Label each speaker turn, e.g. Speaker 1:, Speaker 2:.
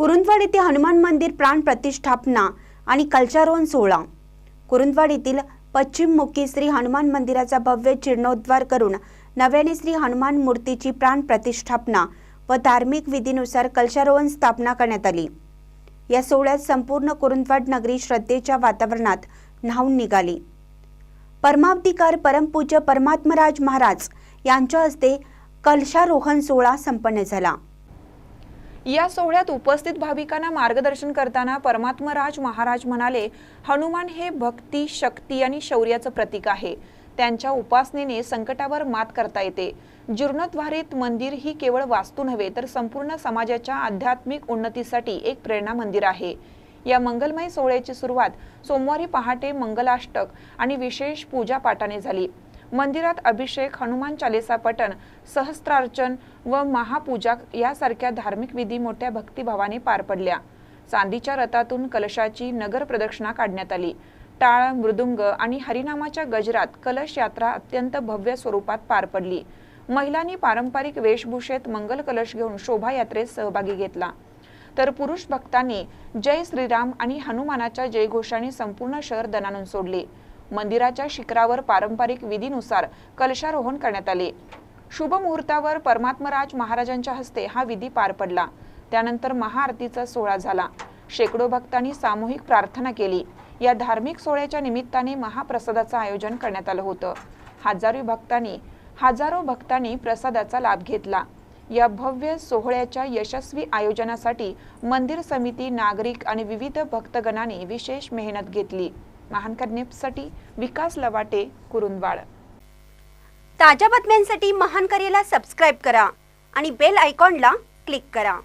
Speaker 1: कुरुंदवाड येथे हनुमान मंदिर प्राण प्रतिष्ठापना आणि कलशारोहण सोहळा. कुरुंदवाड येथील पश्चिममुखी श्री हनुमान मंदिराचा भव्य जीर्णोद्धार करून नव्याने श्री हनुमान मूर्तीची प्राण प्रतिष्ठापना व धार्मिक विधीनुसार कलशारोहण स्थापना करण्यात आली. या सोहळ्यात संपूर्ण कुरुंदवाड नगरी श्रद्धेच्या वातावरणात न्हावून निघाली. परमावतीकार परमपूज्य परमात्मराज महाराज यांच्या हस्ते कलशारोहण सोहळा संपन्न झाला.
Speaker 2: या सोहळ्यात उपस्थित भाविकांना मार्गदर्शन करताना परमात्मराज महाराज म्हणाले हनुमान हे भक्ती शक्ती आणि शौर्याचं प्रतीक आहे. त्यांच्या उपासनेने संकटावर मात करता येते. जीर्णोद्वारित मंदिर ही केवळ वास्तू नव्हे तर संपूर्ण समाजाच्या आध्यात्मिक उन्नतीसाठी एक प्रेरणा मंदिर आहे. या मंगलमय सोहळ्याची सुरुवात सोमवारी पहाटे मंगलाष्टक आणि विशेष पूजा पाठाने झाली. मंदिरात अभिषेक हनुमान चालिसा पठण सहस्त्रार्चन व महापूजा यासारख्या धार्मिक विधी मोठ्या भक्तिभावाने पार पडल्या. चांदीच्या रथातून कलशाची नगर प्रदक्षिणा काढण्यात आली. टाळ मृदुंग आणि हरिनामाच्या गजरात कलश यात्रा अत्यंत भव्य स्वरूपात पार पडली. महिलांनी पारंपरिक वेशभूषेत मंगल कलश घेऊन शोभायात्रेत सहभागी घेतला. तर पुरुष भक्तांनी जय श्रीराम आणि हनुमानाच्या जयघोषाने संपूर्ण शहर दणानून सोडले. मंदिराच्या शिखरावर पारंपरिक विधीनुसार कलशारोहण करण्यात आले. शुभ मुहूर्तावर परमात्मराज महाराजांच्या हस्ते हा विधी पार पडला. त्यानंतर महाआरतीचा सोहळा झाला. शेकडो भक्तांनी सामूहिक प्रार्थना केली. या धार्मिक सोहळ्याच्या निमित्ताने महाप्रसादाचं आयोजन करण्यात आलं होतं. हजारो भक्तांनी हजारो भक्तांनी प्रसादाचा लाभ घेतला. या भव्य सोहळ्याच्या यशस्वी आयोजनासाठी मंदिर समिती नागरिक आणि विविध भक्तगणांनी विशेष मेहनत घेतली. महान न्यूजसाठी विकास लवाटे कुरुंदवाड.
Speaker 1: ताज्या बातम्यांसाठी महान करेला सबस्क्राईब करा आणि बेल आयकॉनला क्लिक करा.